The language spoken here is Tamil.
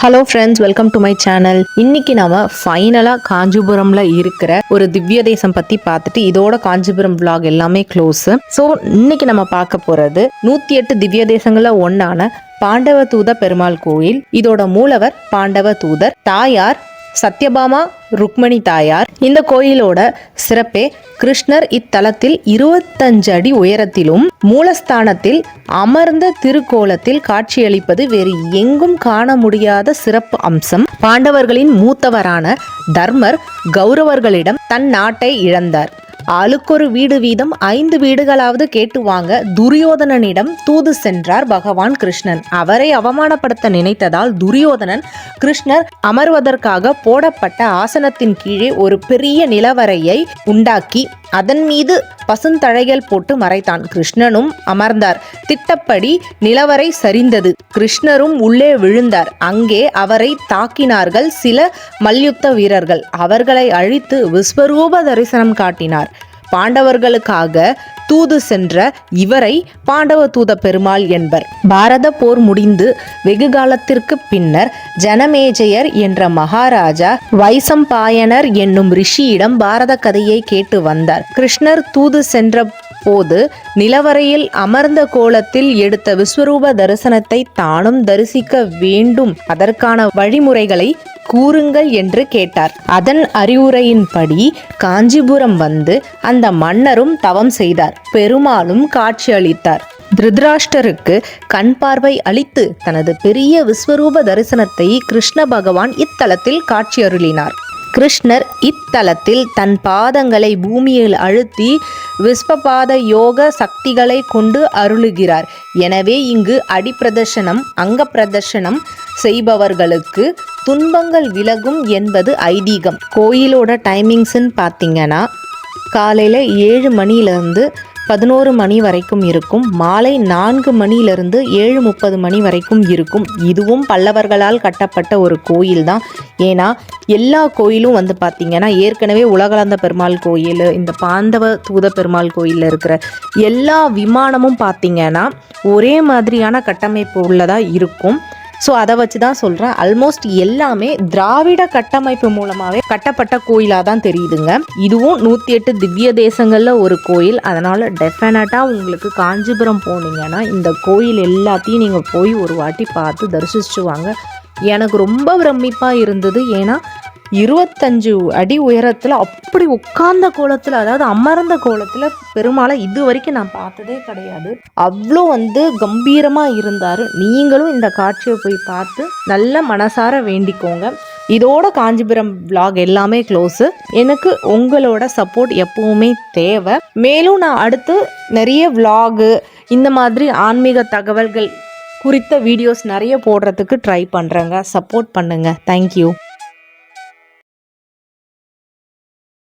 Hello friends welcome to my channel இன்னைக்கு நாம ஃபைனலாக காஞ்சிபுரம்ல இருக்கிற ஒரு திவ்ய தேசம் பத்தி பார்த்துட்டு இதோட காஞ்சிபுரம் விளாக் எல்லாமே க்ளோஸ் ஸோ இன்னைக்கு நம்ம பார்க்க போறது நூத்தி எட்டு திவ்ய தேசங்கள்ல ஒன்னான பாண்டவ தூத பெருமாள் கோயில். இதோட மூலவர் பாண்டவ தூதர். தாயார் சத்யபாமா ருக்மணி தாயார். இந்த கோயிலோட சிறப்பே கிருஷ்ணர் இத்தலத்தில் இருபத்தஞ்சு அடி உயரத்திலும் மூலஸ்தானத்தில் அமர்ந்த திருக்கோலத்தில் காட்சியளிப்பது வேறு எங்கும் காண முடியாத சிறப்பு அம்சம். பாண்டவர்களின் மூத்தவரான தர்மர் கௌரவர்களிடம் தன் நாட்டை இழந்தார். ஆளுக்கொரு வீடு வீதம் ஐந்து வீடுகளாவது கேட்டு வாங்க துரியோதனனிடம் தூது சென்றார் பகவான் கிருஷ்ணன். அவரை அவமானப்படுத்த நினைத்ததால் துரியோதனன் கிருஷ்ணர் அமர்வதற்காக போடப்பட்ட ஆசனத்தின் கீழே ஒரு பெரிய நிலவரையை உண்டாக்கி அதன் மீது பசுந்தழைகள் போட்டு மறைத்தான். கிருஷ்ணனும் அமர்ந்தார். திட்டப்படி நிலவரை சரிந்தது. கிருஷ்ணரும் உள்ளே விழுந்தார். அங்கே அவரை தாக்கினார்கள் சில மல்யுத்த வீரர்கள். அவர்களை அழித்து விஸ்வரூப தரிசனம் காட்டினார். பாண்டவர்களுக்காக தூது சென்ற இவரை பாண்டவ தூத பெருமாள் என்பர். பாரத போர் முடிந்து வெகு காலத்திற்கு பின்னர் ஜனமேஜயர் என்ற மகாராஜா வைசம்பாயனர் என்னும் ரிஷியிடம் பாரத கதையை கேட்டு வந்தார். கிருஷ்ணர் தூது சென்ற போது நிலவரையில் அமர்ந்த கோலத்தில் எடுத்த விஸ்வரூப தரிசனத்தை தானும் தரிசிக்க வேண்டும். அதற்கான வழிமுறைகளை கூறுங்கள் என்று கேட்டார். அதன் அறிவுரையின்படி காஞ்சிபுரம் வந்து அந்த மன்னரும் தவம் செய்தார். பெருமாளும் காட்சியளித்தார். திருதராஷ்டருக்கு கண் பார்வை அளித்து தனது பெரிய விஸ்வரூப தரிசனத்தை கிருஷ்ண பகவான் இத்தலத்தில் காட்சியருளினார். கிருஷ்ணர் இத்தலத்தில் தன் பாதங்களை பூமியில் அழுத்தி விஸ்வபாத யோக சக்திகளை கொண்டு அருளுகிறார். எனவே இங்கு அடிப்பிரதர்ஷனம் அங்க பிரதர்ஷனம் செய்பவர்களுக்கு துன்பங்கள் விலகும் என்பது ஐதீகம். கோயிலோட டைமிங்ஸ்ன்னு பார்த்தீங்கன்னா காலையில் ஏழு மணிலேருந்து பதினோரு மணி வரைக்கும் இருக்கும். மாலை நான்கு மணியிலிருந்து ஏழு முப்பது மணி வரைக்கும் இருக்கும். இதுவும் பல்லவர்களால் கட்டப்பட்ட ஒரு கோயில் தான் ஏன்னா எல்லா கோயிலும் வந்து பார்த்திங்கன்னா ஏற்கனவே உலகளந்த பெருமாள் கோயில் இந்த பாந்தவ தூத பெருமாள் கோயிலில் இருக்கிற எல்லா விமானமும் பார்த்திங்கன்னா ஒரே மாதிரியான கட்டமைப்பு உள்ளதாக இருக்கும். ஸோ அதை வச்சு தான் சொல்கிறேன் ஆல்மோஸ்ட் எல்லாமே திராவிட கட்டமைப்பு மூலமாகவே கட்டப்பட்ட கோயிலாக தான் தெரியுதுங்க. இதுவும் நூற்றி எட்டு திவ்ய தேசங்களில் ஒரு கோயில். அதனால் டெஃபினட்டாக உங்களுக்கு காஞ்சிபுரம் போனீங்கன்னா இந்த கோயில் எல்லாத்தையும் நீங்கள் போய் ஒரு வாட்டி பார்த்து தரிசிச்சு வாங்க. எனக்கு ரொம்ப பிரமிப்பாக இருந்தது. ஏன்னா இருபத்தஞ்சு அடி உயரத்தில் அப்படி உட்கார்ந்த கோலத்தில் அதாவது அமர்ந்த கோலத்தில் பெருமாளை இது வரைக்கும் நான் பார்த்ததே கிடையாது. அவ்வளோ வந்து கம்பீரமாக இருந்தார். நீங்களும் இந்த காட்சியை போய் பார்த்து நல்ல மனசார வேண்டிக்கோங்க. இதோட காஞ்சிபுரம் vlog எல்லாமே க்ளோஸு எனக்கு உங்களோட சப்போர்ட் எப்பவுமே தேவை. மேலும் நான் அடுத்து நிறைய விலாகு இந்த மாதிரி ஆன்மீக தகவல்கள் குறித்த வீடியோஸ் நிறைய போடுறதுக்கு ட்ரை பண்ணுறேங்க சப்போர்ட் பண்ணுங்கள் தேங்க்யூ